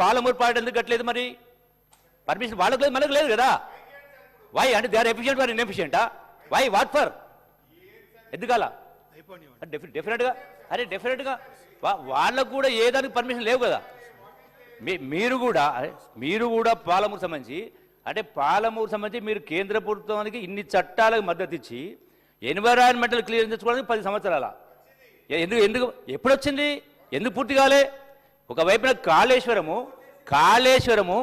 Palamuru party ఎందుకు కట్టలేదు మరి? పర్మిషన్ వాళ్ళకు లేదు మనకు లేదు కదా? వై అంటే దే ఆర్ ఎఫిషియెంట్ వారు ఇన్ఎఫిషియెంటా వై వాట్ ఫర్ ఎందుకల? డెఫినెట్గా అరే డెఫినెట్గా వాళ్ళకు కూడా ఏ దానికి పర్మిషన్ లేవు కదా? మీరు కూడా మీరు కూడా పాలమూరు సంబంధించి అంటే పాలమూరు సంబంధించి మీరు కేంద్ర ప్రభుత్వానికి ఇన్ని చట్టాలకు మద్దతు ఇచ్చి ఎన్విరాన్మెంటల్ క్లియరెన్స్ తెచ్చుకోవడానికి పది సంవత్సరాల? ఎందుకు ఎందుకు ఎప్పుడు వచ్చింది ఎందుకు పూర్తి కాలే? ఒకవైపున కాళేశ్వరము కాళేశ్వరము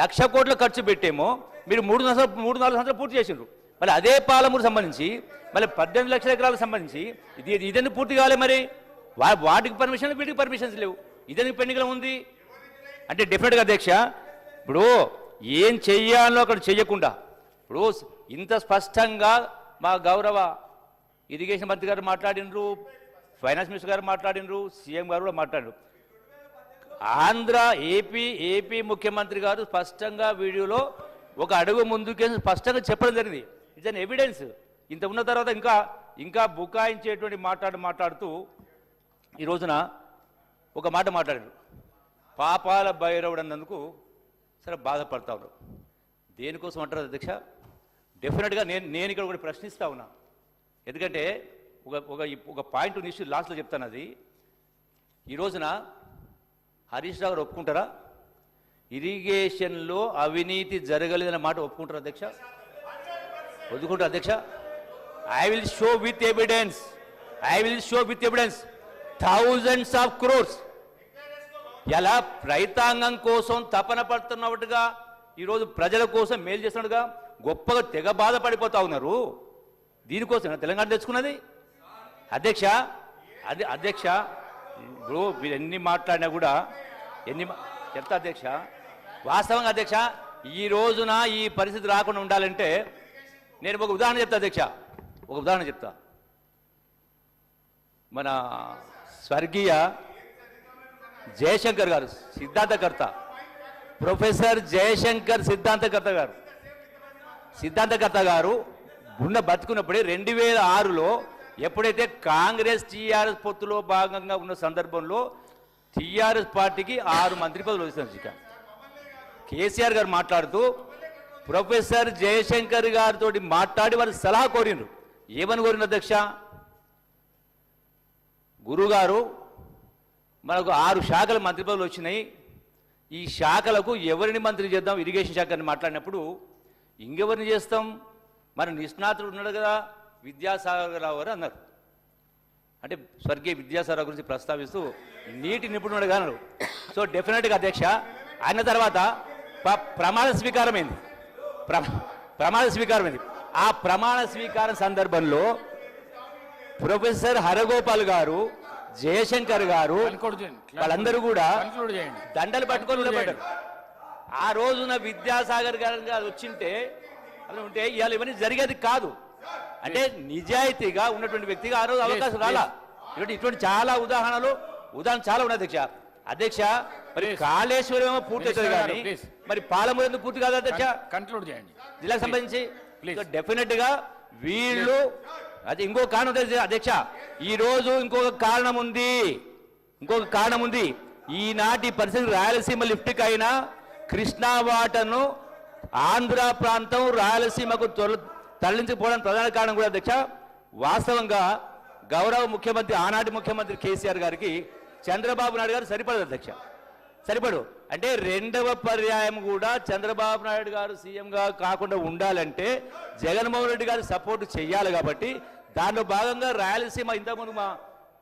లక్ష కోట్ల ఖర్చు పెట్టేమో మీరు మూడు సంవత్సరాలు మూడు నాలుగు సంవత్సరాలు పూర్తి చేసిండ్రు. మళ్ళీ అదే పాలమూరు సంబంధించి మళ్ళీ పద్దెనిమిది లక్షల ఎకరాలకు సంబంధించి ఇది ఇదన్నీ పూర్తి కావాలి మరి? వా వాటికి పర్మిషన్ వీటికి పర్మిషన్స్ లేవు. ఇదెందుకు పెండింగ్లో ఉంది? అంటే డెఫినెట్గా అధ్యక్ష ఇప్పుడు ఏం చెయ్యాలో అక్కడ చెయ్యకుండా ఇప్పుడు ఇంత స్పష్టంగా మా గౌరవ ఇరిగేషన్ మంత్రి గారు మాట్లాడినరు ఫైనాన్స్ మినిస్టర్ గారు మాట్లాడినరు సీఎం గారు కూడా మాట్లాడినరు ఆంధ్ర ఏపీ ఏపీ ముఖ్యమంత్రి గారు స్పష్టంగా వీడియోలో ఒక అడుగు ముందుకే స్పష్టంగా చెప్పడం జరిగింది. ఇట్స్ అన్ ఎవిడెన్స్ ఇంత ఉన్న తర్వాత ఇంకా ఇంకా బుకాయించేటువంటి మాట్లాడు మాట్లాడుతూ ఈ రోజున ఒక మాట మాట్లాడారు. పాపాల భైరవుడు అన్నందుకు సరే బాధపడతా ఉన్నారు. దేనికోసం అంటారు అధ్యక్ష? డెఫినెట్గా నేను నేను ఇక్కడ కూడా ప్రశ్నిస్తా ఉన్నా. ఎందుకంటే ఒక ఒక ఒక పాయింట్ ఇష్యూ లాస్ట్లో చెప్తాను అది. ఈ రోజున హరీష్ రావు ఒప్పుకుంటారా? ఇరిగేషన్లో అవినీతి జరగలేదన్న మాట ఒప్పుకుంటారు అధ్యక్ష? ఒదుకుంటారు అధ్యక్ష? I will show with evidence I will show with evidence thousands of crores ఎలా రైతాంగం కోసం తపన పడుతున్నట్టుగా ఈరోజు ప్రజల కోసం మేలు చేస్తున్నట్టుగా గొప్పగా తెగ బాధపడిపోతా ఉన్నారు. దీనికోసం తెలంగాణ తెచ్చుకున్నది? అధ్యక్ష అది అధ్యక్ష ఇప్పుడు మీరు ఎన్ని మాట్లాడినా కూడా ఎన్ని మా- చెప్తా అధ్యక్ష? వాస్తవంగా అధ్యక్ష ఈ రోజున ఈ పరిస్థితి రాకుండా ఉండాలంటే నేను ఒక ఉదాహరణ చెప్తా అధ్యక్ష. ఒక ఉదాహరణ చెప్తా. మన స్వర్గీయ జయశంకర్ గారు సిద్ధాంతకర్త. ప్రొఫెసర్ జయశంకర్ సిద్ధాంతకర్త గారు. సిద్ధాంతకర్త గారు ఉన్న బతుకున్నప్పుడే రెండు వేల ఆరులో ఎప్పుడైతే కాంగ్రెస్ టీఆర్ఎస్ పొత్తులో భాగంగా ఉన్న సందర్భంలో టీఆర్ఎస్ పార్టీకి ఆరు మంత్రి పదవులు వచ్చింది కేసీఆర్ గారు మాట్లాడుతూ ప్రొఫెసర్ జయశంకర్ గారితో మాట్లాడి వారు సలహా కోరిండ్రు ఏమని కోరిన అధ్యక్ష? గురుగారు మనకు ఆరు శాఖల మంత్రి పదవులు వచ్చినాయి. ఈ శాఖలకు ఎవరిని మంత్రి చేద్దాం? ఇరిగేషన్ శాఖని మాట్లాడినప్పుడు ఇంకెవరిని చేస్తాం? మన నిష్ణాతుడు ఉన్నాడు కదా. విద్యాసాగర్ రావు గారు అన్నారు. అంటే స్వర్గీయ విద్యాసాగర్ రావు గురించి ప్రస్తావిస్తూ నీటి నిపుణుడు అన్నారు సో డెఫినెట్గా అధ్యక్ష ఆయన తర్వాత ప్ర- ప్రమాణ స్వీకారమైంది. ప్ర ప్రమాణ స్వీకారమైంది. ఆ ప్రమాణ స్వీకారం సందర్భంలో ప్రొఫెసర్ హరగోపాల్ గారు జయశంకర్ గారు వాళ్ళందరూ కూడా దండలు పట్టుకొని నిలబడ్డారు. ఆ రోజున విద్యాసాగర్ గారు గారు వచ్చింటే అలా ఉంటే ఇవాళ ఇవన్నీ జరిగేది కాదు. అంటే నిజాయితీగా ఉన్నటువంటి వ్యక్తిగా ఆ రోజు అవకాశం రాలా. ఇటువంటి ఇటువంటి చాలా ఉదాహరణలు ఉదాహరణ చాలా ఉన్నాయి అధ్యక్ష. అధ్యక్ష మరి. కాళేశ్వరం ఏమో పూర్తి అవుతుంది కానీ. మరి పాలమూరు ఎందుకు పూర్తి కాదు అధ్యక్ష? కన్క్లూడ్ చేయండి. జిల్లాకు సంబంధించి. డెఫినెట్గా వీళ్ళు అది ఇంకో కారణం ఉంది అధ్యక్ష. ఈ రోజు ఇంకొక కారణం ఉంది. ఇంకొక కారణం ఉంది. ఈనాటి పరిస్థితి రాయలసీమ లిఫ్ట్కి అయినా కృష్ణా వాటను ఆంధ్ర ప్రాంతం రాయలసీమకు తొల- తరలించిపోవడానికి ప్రధాన కారణం కూడా అధ్యక్ష వాస్తవంగా గౌరవ ముఖ్యమంత్రి ఆనాటి ముఖ్యమంత్రి కేసీఆర్ గారికి చంద్రబాబు నాయుడు గారు సరిపడదు అధ్యక్ష. సరిపడు. అంటే రెండవ పర్యాయం కూడా చంద్రబాబు నాయుడు గారు సీఎంగా కాకుండా ఉండాలంటే జగన్మోహన్ రెడ్డి గారు సపోర్ట్ చేయాలి కాబట్టి దానిలో భాగంగా రాయలసీమ ఇంతకుముందు మా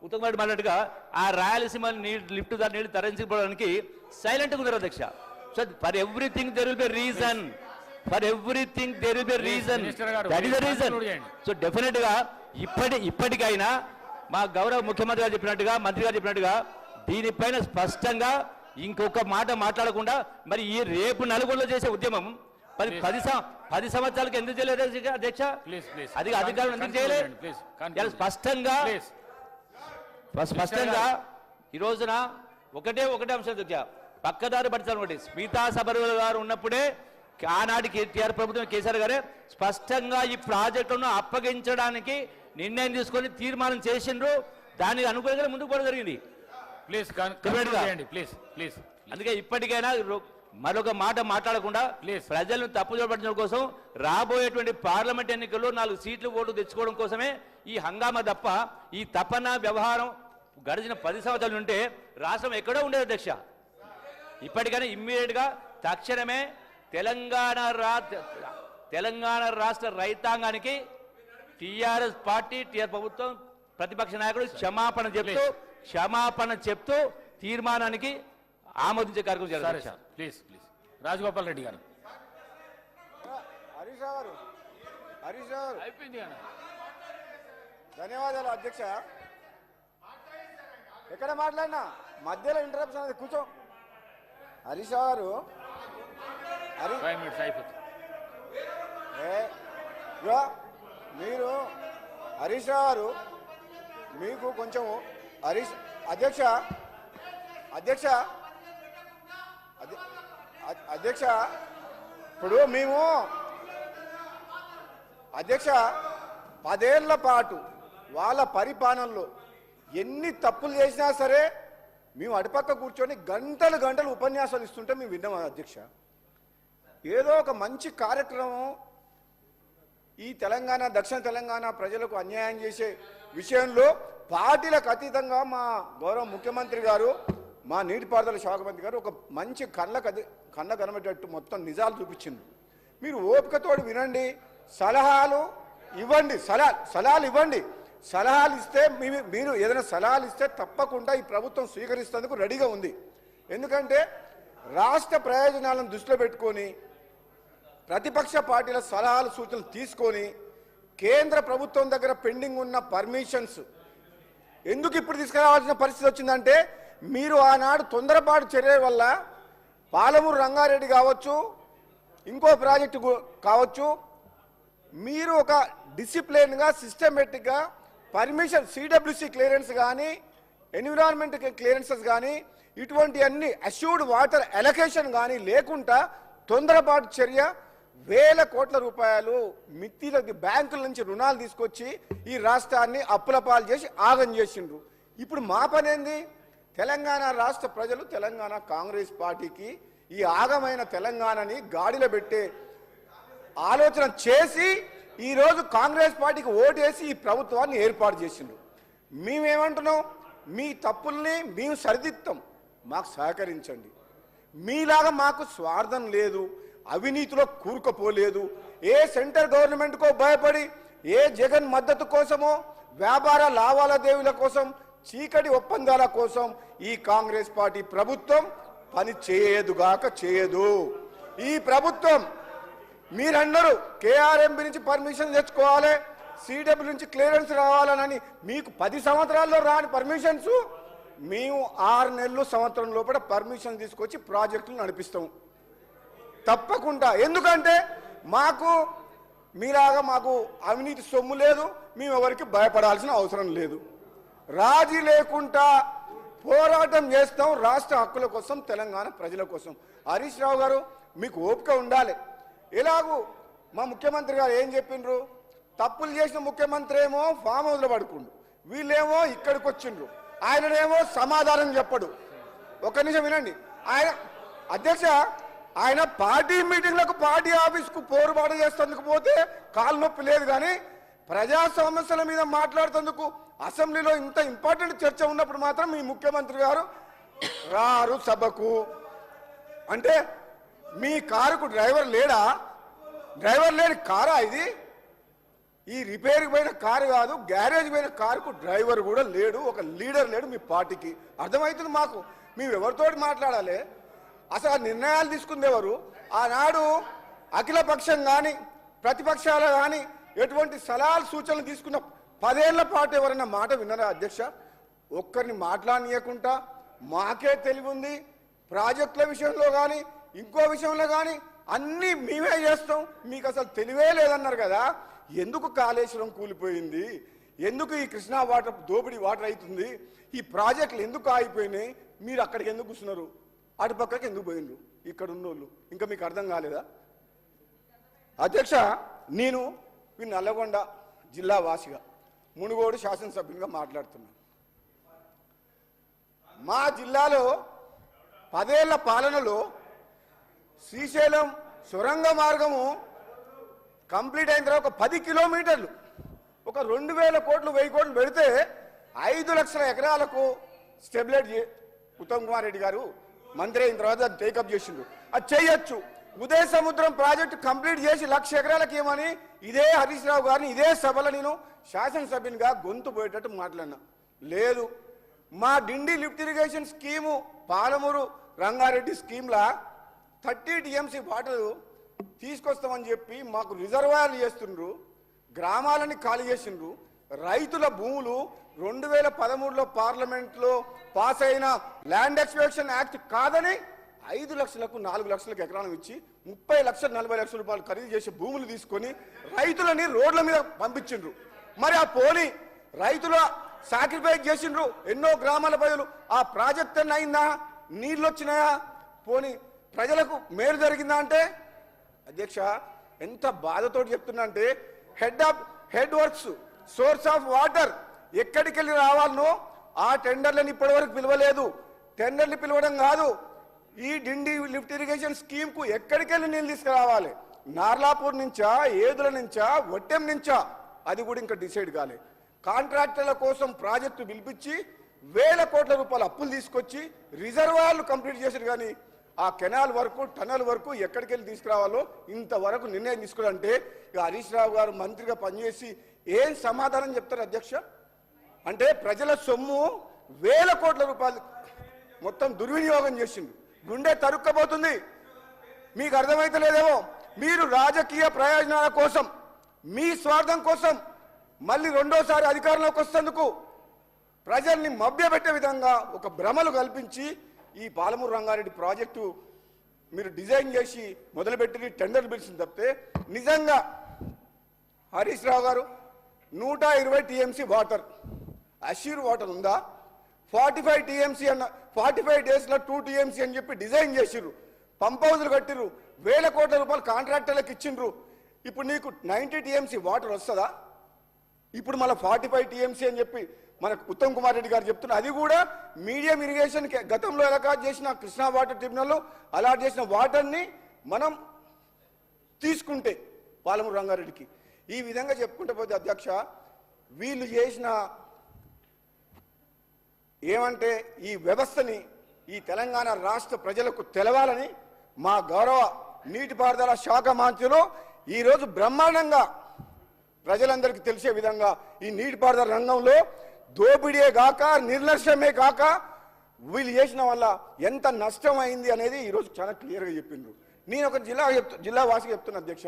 ఉత్తమ్ రెడ్డి మాట్లాడుగా ఆ రాయలసీమ నీళ్ళు లిఫ్ట్ దాని నీళ్ళు తరలించుకోవడానికి సైలెంట్గా ఉన్నారు అధ్యక్ష. So for everything there will be reason for everything there will be reason that is the reason. So డెఫినెట్గా ఇప్పటి ఇప్పటికైనా మా గౌరవ ముఖ్యమంత్రి గారు చెప్పినట్టుగా మంత్రి గారు చెప్పినట్టుగా దీనిపైన స్పష్టంగా ఇంకొక మాట మాట్లాడకుండా మరి ఈ రేపు నలుగురిలో చేసే ఉద్యమం పది పది పది సంవత్సరాలకు ఎందుకు చేయలేదు అధ్యక్ష? అది అధికారం ఎందుకు చేయలేదు స్పష్టంగా స్పష్టంగా ఈ రోజున ఒకటే ఒకటే అంశం అధ్యక్ష. పక్కదారి పడతారు ఒకటి స్మితా సబర్వల గారు ఉన్నప్పుడే ఆనాటి కేటీఆర్ ప్రభుత్వం కేసీఆర్ గారే స్పష్టంగా ఈ ప్రాజెక్టును అప్పగించడానికి నిర్ణయం తీసుకొని తీర్మానం చేసిండ్రు. దానికి అనుకూలంగా ముందుకు పోవడం జరిగింది. Please please please. అందుకే ఇప్పటికైనా మరొక మాట మాట్లాడకుండా. ప్రజలను తప్పుదోవ పట్టడం కోసం రాబోయేటువంటి పార్లమెంట్ ఎన్నికల్లో నాలుగు సీట్లు ఓటు తెచ్చుకోవడం కోసమే ఈ హంగామా తప్ప ఈ తపన వ్యవహారం గడిచిన పది సంవత్సరాలు ఉంటే రాష్ట్రం ఎక్కడో ఉండేది అధ్యక్ష. ఇప్పటికైనా ఇమ్మీడియట్గా తక్షణమే తెలంగాణ రా తెలంగాణ రాష్ట్ర రైతాంగానికి టిఆర్ఎస్ పార్టీ టిఆర్ ప్రభుత్వం ప్రతిపక్ష నాయకుడు క్షమాపణ చెప్తూ క్షమాపణ చెప్తూ తీర్మానానికి ఆమోదించే కార్యక్రమం sir please please Rajagopal Reddy garu. Harish Rao గారు హరీష్ రావు గారు. అయిపోయింది కదా. ధన్యవాదాలు అధ్యక్ష. ఎక్కడ మాట్లాడినా మధ్యలో ఇంటరప్షన్ అనేది కూర్చో. హరీష్ గారు హరి ఫైవ్ మినిట్స్ అయిపోతుంది. మీరు హరీష్ గారు మీకు కొంచెం హరీష్ అధ్యక్ష అధ్యక్ష అధ్యక్ష ఇప్పుడు మేము అధ్యక్ష పదేళ్ళ పాటు వాళ్ళ పరిపాలనలో ఎన్ని తప్పులు చేసినా సరే మేము అటుపక్క కూర్చొని గంటలు గంటలు ఉపన్యాసాలు ఇస్తుంటే మేము విన్నాం అధ్యక్ష. ఏదో ఒక మంచి కార్యక్రమం ఈ తెలంగాణ దక్షిణ తెలంగాణ ప్రజలకు అన్యాయం చేసే విషయంలో పార్టీలకు అతీతంగా మా గౌరవ ముఖ్యమంత్రి గారు మా నీటిపారుదల శాఖ మంత్రి గారు ఒక మంచి కళ్ళకు అది కళ్ళ కనబడేటట్టు మొత్తం నిజాలు చూపించింది. మీరు ఓపికతోటి వినండి సలహాలు ఇవ్వండి సలహా సలహాలు ఇవ్వండి. సలహాలు ఇస్తే మీ- మీరు ఏదైనా సలహాలు ఇస్తే తప్పకుండా ఈ ప్రభుత్వం స్వీకరిస్తేందుకు రెడీగా ఉంది. ఎందుకంటే రాష్ట్ర ప్రయోజనాలను దృష్టిలో పెట్టుకొని ప్రతిపక్ష పార్టీల సలహాలు సూచనలు తీసుకొని కేంద్ర ప్రభుత్వం దగ్గర పెండింగ్ ఉన్న పర్మిషన్స్ ఎందుకు ఇప్పుడు తీసుకురావాల్సిన పరిస్థితి వచ్చిందంటే మీరు ఆనాడు తొందరపాటు చర్య వల్ల పాలమూరు రంగారెడ్డి కావచ్చు ఇంకో ప్రాజెక్టు కావచ్చు మీరు ఒక డిసిప్లిన్గా సిస్టమేటిక్గా పర్మిషన్ సిడబ్ల్యూసి క్లియరెన్స్ కానీ ఎన్విరాన్మెంట్ క్లియరెన్సెస్ కానీ ఇటువంటి అన్ని అష్యూర్డ్ వాటర్ ఎలకేషన్ కానీ లేకుండా తొందరపాటు చర్య వేల కోట్ల రూపాయలు మిత్తిల బ్యాంకుల నుంచి రుణాలు తీసుకొచ్చి ఈ రాష్ట్రాన్ని అప్పుల పాలు చేసి ఆగం చేసిండ్రు. ఇప్పుడు మా పనేంది? తెలంగాణ రాష్ట్ర ప్రజలు తెలంగాణ కాంగ్రెస్ పార్టీకి ఈ ఆగమైన తెలంగాణని గాడిలో పెట్టే ఆలోచన చేసి ఈరోజు కాంగ్రెస్ పార్టీకి ఓటేసి ఈ ప్రభుత్వాన్ని ఏర్పాటు చేసిండ్రు. మేమేమంటున్నాం? మీ తప్పుల్ని మేము సరిదిద్దాం. మాకు సహకరించండి. మీలాగా మాకు స్వార్థం లేదు. అవినీతిలో కూరుకుపోలేదు. ఏ సెంటర్ గవర్నమెంట్కో భయపడి ఏ జగన్ మద్దతు కోసమో వ్యాపార లావాదేవీల కోసం చీకటి ఒప్పందాల కోసం ఈ కాంగ్రెస్ పార్టీ ప్రభుత్వం పని చేయదుగాక చేయదు. ఈ ప్రభుత్వం మీరందరూ కేఆర్ఎంబి నుంచి పర్మిషన్ తెచ్చుకోవాలి సిడబ్ల్యూ నుంచి క్లియరెన్స్ రావాలని మీకు పది సంవత్సరాల్లో రాని పర్మిషన్స్ మేము ఆరు నెలలు సంవత్సరం లోపల పర్మిషన్ తీసుకొచ్చి ప్రాజెక్టులు నడిపిస్తాము తప్పకుండా. ఎందుకంటే మాకు మీలాగా మాకు అవినీతి సొమ్ము లేదు మేము ఎవరికి భయపడాల్సిన అవసరం లేదు. రాజీ లేకుండా పోరాటం చేస్తాం రాష్ట్ర హక్కుల కోసం తెలంగాణ ప్రజల కోసం. హరీష్ రావు గారు మీకు ఓపిక ఉండాలి. ఎలాగూ మా ముఖ్యమంత్రి గారు ఏం చెప్పిండ్రు? తప్పులు చేసిన ముఖ్యమంత్రి ఏమో ఫామ్ హౌస్లో పడుకుండు. వీళ్ళేమో ఇక్కడికి వచ్చిండ్రు. ఆయననేమో సమాధానం చెప్పడు. ఒక నిమిషం వినండి. ఆయన అధ్యక్ష ఆయన పార్టీ మీటింగ్లకు పార్టీ ఆఫీస్కు పోరుబాటు చేస్తేందుకు పోతే కాలు నొప్పి లేదు కానీ ప్రజా సమస్యల మీద మాట్లాడుతందుకు అసెంబ్లీలో ఇంత ఇంపార్టెంట్ చర్చ ఉన్నప్పుడు మాత్రం మీ ముఖ్యమంత్రి గారు రారు సభకు. అంటే మీ కారుకు డ్రైవర్ లేడా? డ్రైవర్ లేని కారా ఇది? ఈ రిపేర్కి పోయిన కారు కాదు గ్యారేజ్ పోయిన కారుకు డ్రైవర్ కూడా లేడు ఒక లీడర్ లేడు మీ పార్టీకి. అర్థమవుతుంది మాకు? మేము ఎవరితోటి మాట్లాడాలి? అసలు ఆ నిర్ణయాలు తీసుకుందేవారు ఆనాడు అఖిలపక్షం కానీ ప్రతిపక్షాలు కానీ ఎటువంటి సలహాలు సూచనలు తీసుకున్న పదేళ్ళ పాటు ఎవరైనా మాట విన్నారా అధ్యక్ష? ఒక్కరిని మాట్లాడనీయకుండా మాకే తెలివి ఉంది. ప్రాజెక్టుల విషయంలో కానీ ఇంకో విషయంలో కానీ అన్నీ మేమే చేస్తాం. మీకు అసలు తెలివే లేదన్నారు కదా. ఎందుకు కాళేశ్వరం కూలిపోయింది? ఎందుకు ఈ కృష్ణా వాటర్ దోపిడీ వాటర్ అవుతుంది? ఈ ప్రాజెక్టులు ఎందుకు ఆగిపోయినాయి? మీరు అక్కడికి ఎందుకు కూర్చున్నారు? అటు పక్కకి ఎందుకు పోయిండ్రు? ఇక్కడ ఉన్నోళ్ళు. ఇంకా మీకు అర్థం కాలేదా? అధ్యక్ష నేను ఈ నల్లగొండ జిల్లా వాసిగా మునుగోడు శాసనసభ్యునిగా మాట్లాడుతున్నాను మా జిల్లాలో పదేళ్ళ పాలనలో శ్రీశైలం సొరంగ మార్గము కంప్లీట్ అయిన తర్వాత ఒక పది కిలోమీటర్లు ఒక రెండు వేల కోట్లు వెయ్యి కోట్లు పెడితే ఐదు లక్షల ఎకరాలకు స్టెబిలైట్ ఉత్తమ్ కుమార్ రెడ్డి గారు మంత్రి అయిన తర్వాత అది టేకప్ చేసిండు. అది చేయొచ్చు. ఉదయ సముద్రం ప్రాజెక్టు కంప్లీట్ చేసి లక్ష ఎకరాలకు ఏమని? ఇదే హరీష్ రావు గారిని ఇదే సభలో నేను శాసనసభ్యునిగా గొంతు పోయేటట్టు మాట్లాడినా. లేదు. మా Dindi lift irrigation scheme Palamuru Rangareddy స్కీమ్లా thirty TMC water తీసుకొస్తామని చెప్పి మాకు రిజర్వాయర్లు చేస్తుండ్రు. గ్రామాలని ఖాళీ చేసిండ్రు. రైతుల భూములు రెండు వేల పదమూడులో పార్లమెంట్లో పాస్ అయిన ల్యాండ్ ఎక్స్పెక్షన్ యాక్ట్ కాదని ఐదు లక్షలకు నాలుగు లక్షలకు ఎకరాలు ఇచ్చి ముప్పై లక్షల నలభై లక్షల రూపాయలు ఖరీదు చేసే భూములు తీసుకొని రైతులని రోడ్ల మీద పంపించిండ్రు. మరి ఆ పోనీ రైతుల సాక్రిఫైస్ చేసిండ్రు. ఎన్నో గ్రామాల ప్రజలు ఆ ప్రాజెక్ట్ అన్న అయిందా? నీళ్ళు వచ్చినాయా? పోనీ ప్రజలకు మేలు జరిగిందా? అంటే అధ్యక్ష ఎంత బాధతో చెప్తున్నా అంటే head of head works source of water ఎక్కడికి వెళ్ళి రావాలనో ఆ టెండర్లను ఇప్పటివరకు పిలవలేదు. టెండర్లు పిలవడం కాదు ఈ డిండి లిఫ్ట్ ఇరిగేషన్ స్కీమ్కు ఎక్కడికి వెళ్ళి నీళ్ళు తీసుకురావాలి? నార్లాపూర్ నుంచా ఏదుల నుంచా ఒట్టెం నుంచా? అది కూడా ఇంకా డిసైడ్ కాలే. కాంట్రాక్టర్ల కోసం ప్రాజెక్టు పిలిపించి వేల కోట్ల రూపాయల అప్పులు తీసుకొచ్చి రిజర్వాయర్లు కంప్లీట్ చేశారు కానీ ఆ కెనాల్ వరకు టనల్ వరకు ఎక్కడికి వెళ్ళి తీసుకురావాలో ఇంతవరకు నిర్ణయం తీసుకోవాలంటే ఇక హరీష్ రావు గారు మంత్రిగా పనిచేసి ఏం సమాధానం చెప్తారు అధ్యక్ష? అంటే ప్రజల సొమ్ము వేల కోట్ల రూపాయలు మొత్తం దుర్వినియోగం చేసిండు గుండె తరుక్కపోతుంది. మీకు అర్థమైతలేదేమో మీరు రాజకీయ ప్రయోజనాల కోసం మీ స్వార్థం కోసం మళ్ళీ రెండోసారి అధికారంలోకి వస్తేందుకు ప్రజల్ని మభ్యపెట్టే విధంగా ఒక భ్రమలు కల్పించి ఈ పాలమూరు రంగారెడ్డి ప్రాజెక్టు మీరు డిజైన్ చేసి మొదలుపెట్టి టెండర్ పిలిచింది తప్పితే నిజంగా హరీష్ రావు గారు నూట ఇరవై టీఎంసీ వాటర్ అష్యూర్ వాటర్ ఉందా? ఫార్టీ ఫైవ్ టీఎంసీ అన్న ఫార్టీ ఫైవ్ డేస్లో టూ టీఎంసీ అని చెప్పి డిజైన్ చేసిర్రు పంప్ హౌజులు కట్టిర్రు వేల కోట్ల రూపాయలు కాంట్రాక్టర్లకు ఇచ్చిండ్రు. ఇప్పుడు నీకు నైంటీ టీఎంసీ వాటర్ వస్తుందా? ఇప్పుడు మళ్ళీ ఫార్టీ ఫైవ్ టీఎంసీ అని చెప్పి మనకు ఉత్తమ్ కుమార్ రెడ్డి గారు చెప్తున్నారు అది కూడా మీడియం ఇరిగేషన్ గతంలో అలాట్ చేసిన కృష్ణా వాటర్ ట్రిబ్యునల్లో అలాట్ చేసిన వాటర్ని మనం తీసుకుంటే పాలమూరు రంగారెడ్డికి. ఈ విధంగా చెప్పుకుంటే పోతే అధ్యక్ష వీళ్ళు చేసిన ఏమంటే ఈ వ్యవస్థని ఈ తెలంగాణ రాష్ట్ర ప్రజలకు తెలవాలని మా గౌరవ నీటిపారుదల శాఖ మంత్రులు ఈరోజు బ్రహ్మాండంగా ప్రజలందరికీ తెలిసే విధంగా ఈ నీటిపారుదల రంగంలో దోపిడీయే కాక నిర్లక్ష్యమే కాక వీళ్ళు చేసిన వల్ల ఎంత నష్టం అయింది అనేది ఈరోజు చాలా క్లియర్గా చెప్పిండ్రు. నేను ఒక జిల్లా చెప్తు జిల్లా వాసిగా చెప్తున్నా అధ్యక్ష.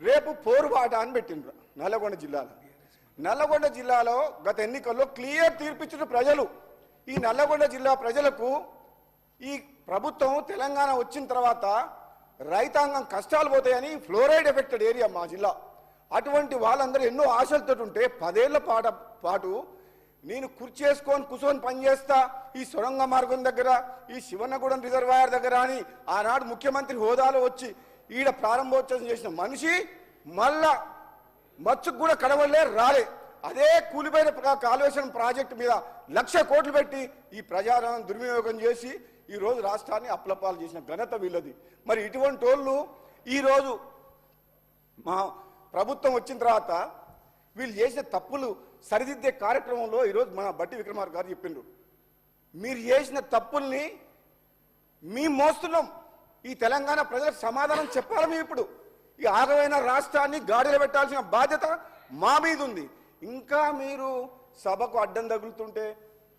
రేపు పోరుబాట అని పెట్టిండ్రు నల్లగొండ జిల్లాలో. నల్లగొండ జిల్లాలో గత ఎన్నికల్లో క్లియర్ తీర్పిచ్చిన ప్రజలు. ఈ నల్లగొండ జిల్లా ప్రజలకు ఈ ప్రభుత్వం తెలంగాణ వచ్చిన తర్వాత రైతాంగం కష్టాలు పోతాయని ఫ్లోరైడ్ ఎఫెక్టెడ్ ఏరియా మా జిల్లా. అటువంటి వాళ్ళందరూ ఎన్నో ఆశలతో ఉంటే పదేళ్ళ పాట పాటు నేను కుర్చీ చేసుకొని కూర్చొని పనిచేస్తా ఈ సొరంగ మార్గం దగ్గర ఈ శివనగూడెం రిజర్వాయర్ దగ్గర అని ఆనాడు ముఖ్యమంత్రి హోదాలో వచ్చి ఈడ ప్రారంభోత్సవం చేసిన మనిషి మళ్ళా మచ్చుకు కూడా కడవలే రాలే. అదే కూలిపోయిన ప్ర- ప్రాజెక్టు మీద లక్ష కోట్లు పెట్టి ఈ ప్రజారాన్ని దుర్వినియోగం చేసి ఈ రోజు రాష్ట్రాన్ని అప్లపాలు చేసిన ఘనత వీళ్ళది. మరి ఇటువంటి వాళ్ళు ఈరోజు మా ప్రభుత్వం వచ్చిన తర్వాత వీళ్ళు చేసిన తప్పులు సరిదిద్దే కార్యక్రమంలో ఈరోజు మన బట్టి విక్రమార్ గారు చెప్పిండ్రు. మీరు చేసిన తప్పుల్ని మీ మోస్తున్నాం. ఈ తెలంగాణ ప్రజలకు సమాధానం చెప్పాలి మేము ఇప్పుడు. ఈ ఆగమైన రాష్ట్రాన్ని గాడిలో పెట్టాల్సిన బాధ్యత మా మీద ఉంది. ఇంకా మీరు సభకు అడ్డం తగులుతుంటే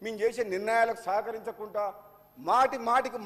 మేము చేసే నిర్ణయాలకు సహకరించకుండా మాటి మాటికి